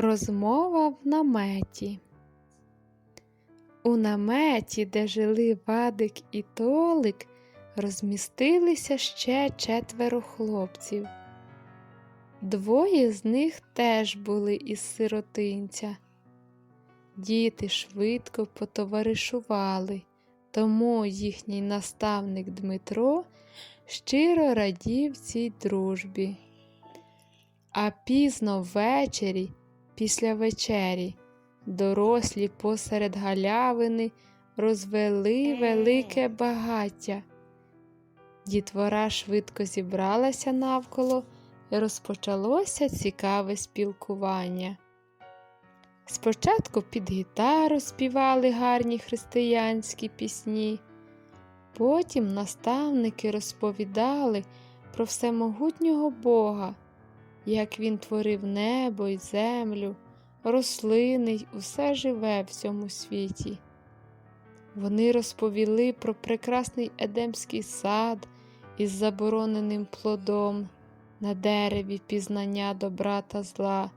Розмова в наметі. У наметі, де жили Вадик і Толик, розмістилися ще четверо хлопців. Двоє з них теж були із сиротинця. Діти швидко потоваришували, тому їхній наставник Дмитро щиро радів цій дружбі. А пізно ввечері, після вечері, дорослі посеред галявини розвели велике багаття. Дітвора швидко зібралася навколо і розпочалося цікаве спілкування. Спочатку під гітару співали гарні християнські пісні, потім наставники розповідали про всемогутнього Бога, як він творив небо й землю, рослини й усе живе в цьому світі. Вони розповіли про прекрасний едемський сад із забороненим плодом на дереві пізнання добра та зла,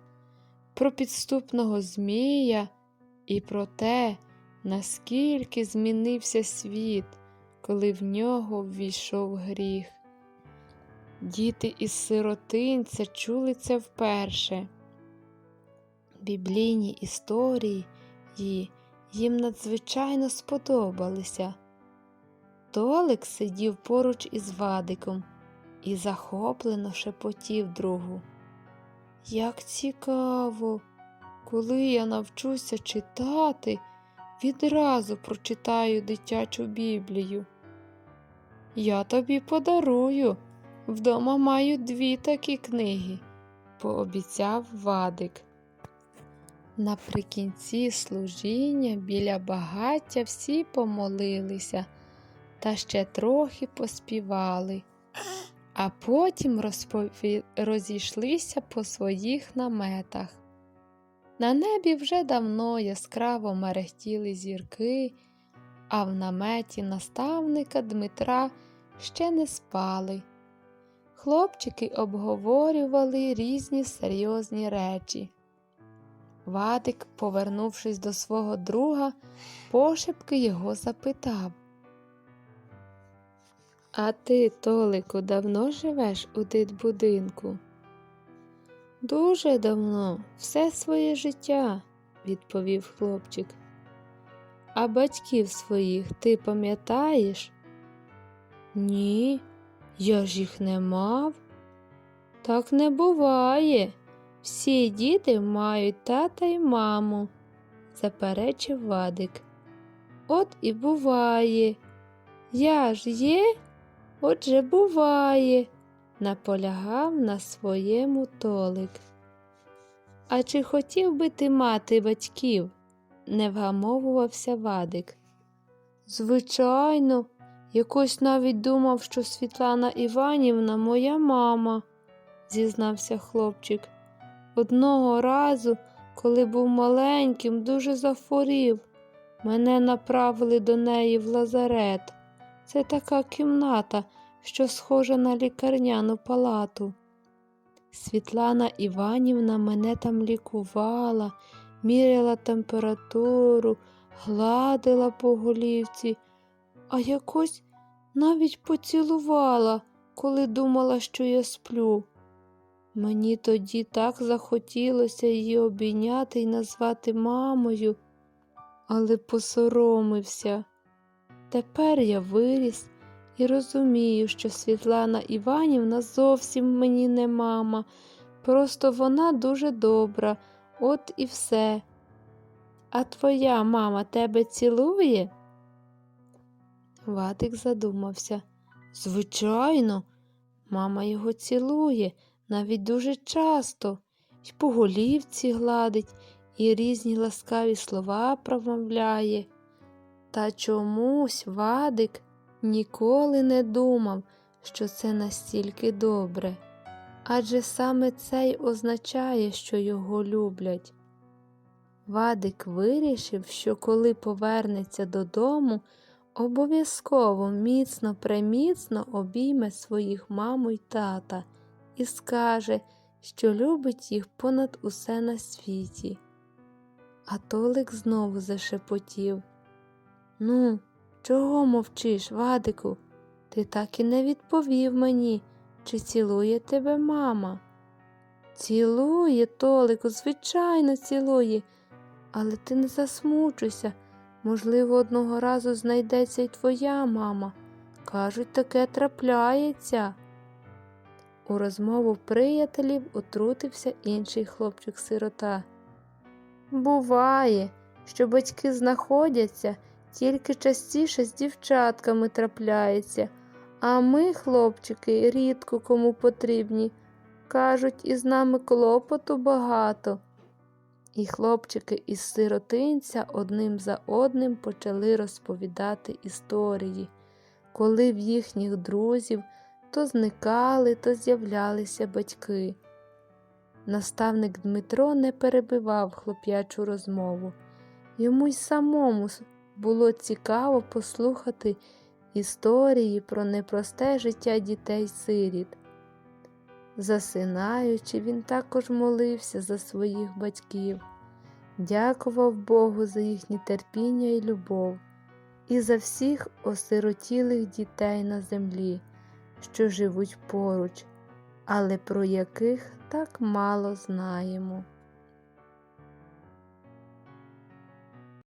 про підступного Змія і про те, наскільки змінився світ, коли в нього ввійшов гріх. Діти із сиротинця чули це вперше. Біблійні історії їм надзвичайно сподобалися. Толик сидів поруч із Вадиком і захоплено шепотів другу. Як цікаво, коли я навчуся читати, відразу прочитаю дитячу Біблію. Я тобі подарую. Вдома маю дві такі книги, пообіцяв Вадик. Наприкінці служіння біля багаття всі помолилися та ще трохи поспівали, а потім розпові... розійшлися по своїх наметах. На небі вже давно яскраво мерехтіли зірки, а в наметі наставника Дмитра ще не спали. Хлопчики обговорювали різні серйозні речі. Вадик, повернувшись до свого друга, пошепки його запитав. А ти, Толику, давно живеш у дитбудинку? Дуже давно, все своє життя, відповів хлопчик. А батьків своїх ти пам'ятаєш? Ні, я ж їх не мав. Так не буває. Всі діти мають тата й маму, заперечив Вадик. От і буває. Я ж є, отже буває, наполягав на своєму толик. А чи хотів би ти мати батьків? не вгамовувався Вадик. Звичайно, якось навіть думав, що Світлана Іванівна моя мама, зізнався хлопчик. Одного разу, коли був маленьким, дуже захворів. Мене направили до неї в лазарет. Це така кімната, що схожа на лікарняну палату. Світлана Іванівна мене там лікувала, міряла температуру, гладила по голівці, а якось навіть поцілувала, коли думала, що я сплю. Мені тоді так захотілося її обійняти і назвати мамою, але посоромився. Тепер я виріс і розумію, що Світлана Іванівна зовсім мені не мама, просто вона дуже добра, от і все. А твоя мама тебе цілує? Вадик задумався. Звичайно, мама його цілує навіть дуже часто, й по голівці гладить, і різні ласкаві слова промовляє. Та чомусь Вадик ніколи не думав, що це настільки добре, адже саме це й означає, що його люблять. Вадик вирішив, що коли повернеться додому, обов'язково міцно преміцно обійме своїх маму й тата і скаже, що любить їх понад усе на світі. А Толик знову зашепотів. Ну, чого мовчиш, Вадику? Ти так і не відповів мені, чи цілує тебе мама. Цілує, Толику, звичайно, цілує, але ти не засмучуйся. Можливо, одного разу знайдеться й твоя мама. Кажуть, таке трапляється. У розмову приятелів отрутився інший хлопчик-сирота. Буває, що батьки знаходяться, тільки частіше з дівчатками трапляється, а ми, хлопчики, рідко кому потрібні. Кажуть, із нами клопоту багато. І хлопчики із сиротинця одним за одним почали розповідати історії, коли в їхніх друзів то зникали, то з'являлися батьки. Наставник Дмитро не перебивав хлоп'ячу розмову. Йому й самому було цікаво послухати історії про непросте життя дітей-сиріт. Засинаючи, він також молився за своїх батьків, дякував Богу за їхнє терпіння і любов і за всіх осиротілих дітей на землі, що живуть поруч, але про яких так мало знаємо.